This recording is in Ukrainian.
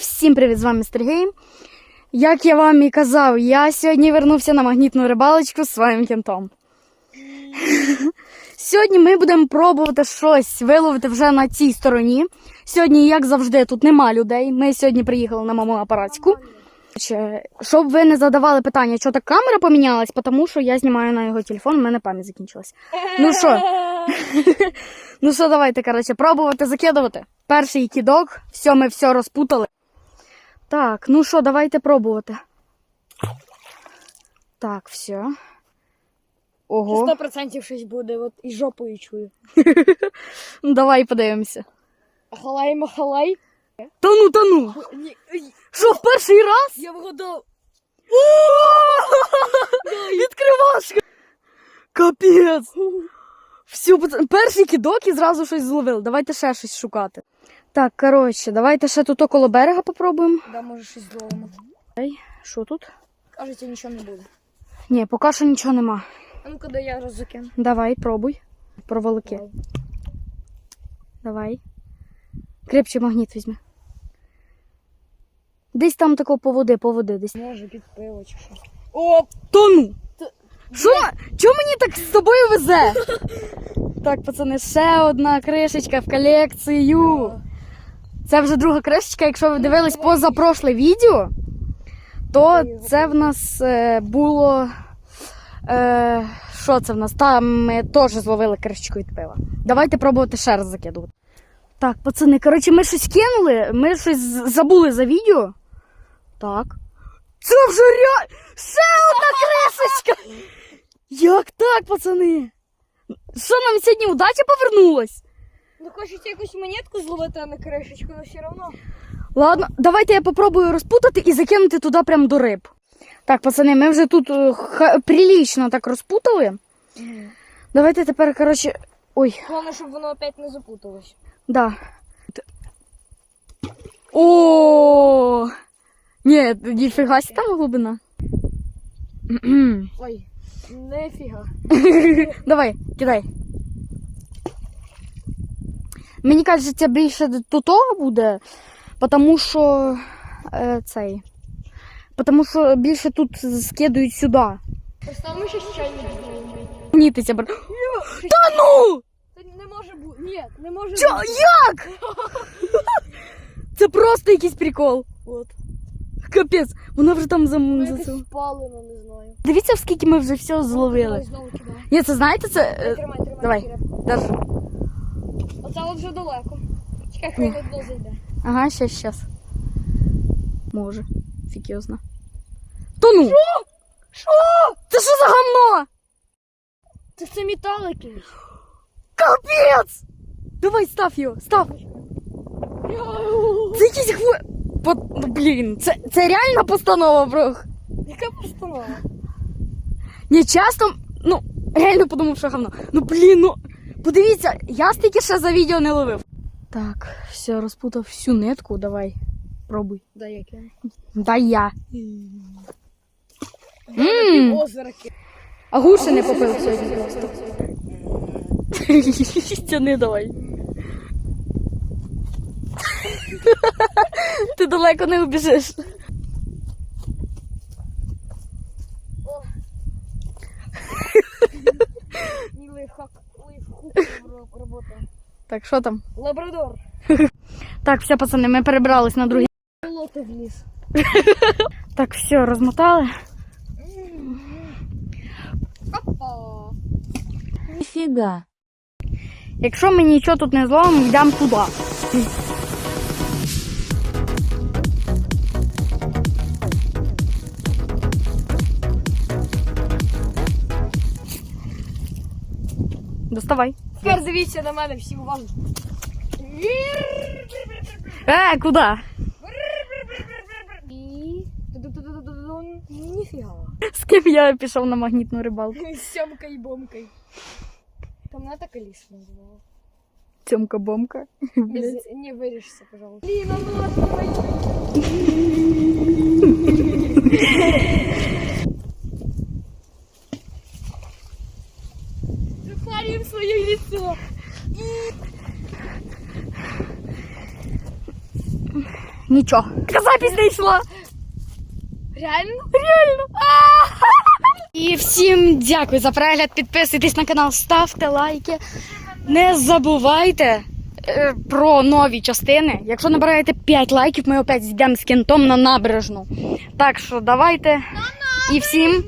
всім привіт, з вами Сергій. Як я вам і казав, я сьогодні вернувся на магнітну рибалочку з своїм кентом. Сьогодні ми будемо пробувати щось виловити вже на цій стороні. Сьогодні, як завжди, тут нема людей. Ми сьогодні приїхали на маму апаратську. Щоб ви не задавали питання, що так камера помінялась, тому що я знімаю на його телефон, у мене пам'ять закінчилась. Ну що? Ну що, давайте, коротше, пробувати закидувати. Перший кидок, все, ми все розпутали. Так, ну що, давайте пробувати. Так, все. Ого. Сто процентів щось буде, от і жопою чую. Ну, давай подивимося. Ахалай махалай. Та ну, та ну. Ні, ой, Що, в перший раз? Я вгадав. Відкривашка. Капець. Все, пацан, перший кидок і зразу щось зловили. Давайте ще щось шукати. Так, коротше, давайте ще тут около берега попробуємо. Да, може щось зловимо. Що тут? Кажеться, нічого не буде. Ні, поки що нічого нема. А ну-ка, дай я розукину. Давай, пробуй. Проволоки. Давай. Крепче магніт візьми. Десь там тако по води, по води десь. Може, під пиво чи що. О, Тону! Т- Що? Чому мені так з тобою везе? Так, пацани, ще одна кришечка в колекцію. Це вже друга кришечка. Якщо ви дивились позапрошле відео, то це в нас е, було. Е, що це в нас? Там ми теж зловили кришечку від пива. Давайте пробувати ще раз закидувати. Так, пацани, коротше, ми щось кинули, ми щось забули за відео. Так. Це вже реально. Ще одна кришечка! Як так, пацани? Що нам сьогодні удача повернулась? Ну хочеться якусь монетку зловити, а не кришечку, але все одно. Ладно, давайте я попробую розпутати і закинути туди прям до риб. Так, пацани, ми вже тут е, ха- прилічно так розпутали. Давайте тепер, коротше. Ой, Головне, щоб воно опять не запуталось. да. Т- О! Ні, ніфіга сі там глибина. Ой, нефіга. Давай, кидай. Мені кажеться, більше до того буде, тому що е, цей. Тому що більше тут скидують сюди. Поставимо ще чайник. Нітися, бр... Та ну! Це не може бути. Ні, не може Чо? бути. Як? Це просто якийсь прикол. От. Капець, вона вже там за, Ну, за це. спалено, не знаю. Дивіться, скільки ми вже все зловили. Знову кидай. Ні, це знаєте, це. е, Тримай, тримай. давай. Держи. Оце от вже далеко. Чекай, хай до дно зайде. Ага, щас, щас. Може. Зна. То ну! Що? Що? Це що за гамно? Це це метал якийсь. Капець! Давай, став його, став. Це якийсь хво... По... ну, Блін, це, це реальна постанова, бро. Яка постанова? Не часто, ну, реально подумав, що гамно. Ну, блін, ну, подивіться, я стільки ще за відео не ловив. Так, все, розпутав всю нитку, давай, пробуй. Да яке? Дай я. Ммм. А гуси не попив сьогодні просто. Тяни давай. Ти далеко не убіжиш. Ні, лайфхак. Робота. Так, що там? Лабрадор. Так, все, пацани, ми перебрались на другий. Лоти в ліс. Так, все, розмотали. Опа. Ніфіга. Якщо ми нічого тут не зловимо, йдемо туди. Доставай. Тепер дивіться на мене всі уважно. Е, куди? І... Ту-ду-ду-ду-ду-дун. Ніфіга. З ким я пішов на магнітну рибалку? Сьомкой бомкой. Там не так ліс називала. Цьомка-бомка. Без... Не вирішся, пожалуйста. Ліна, ну давай. Захвалим своє лицо. Нічого. Запись не. Реально? Реально. І всім дякую за перегляд. Підписуйтесь на канал, ставте лайки. Не забувайте е, про нові частини. Якщо набираєте 5 лайків, ми опять йдемо з кентом на набережну. Так що давайте. І всім.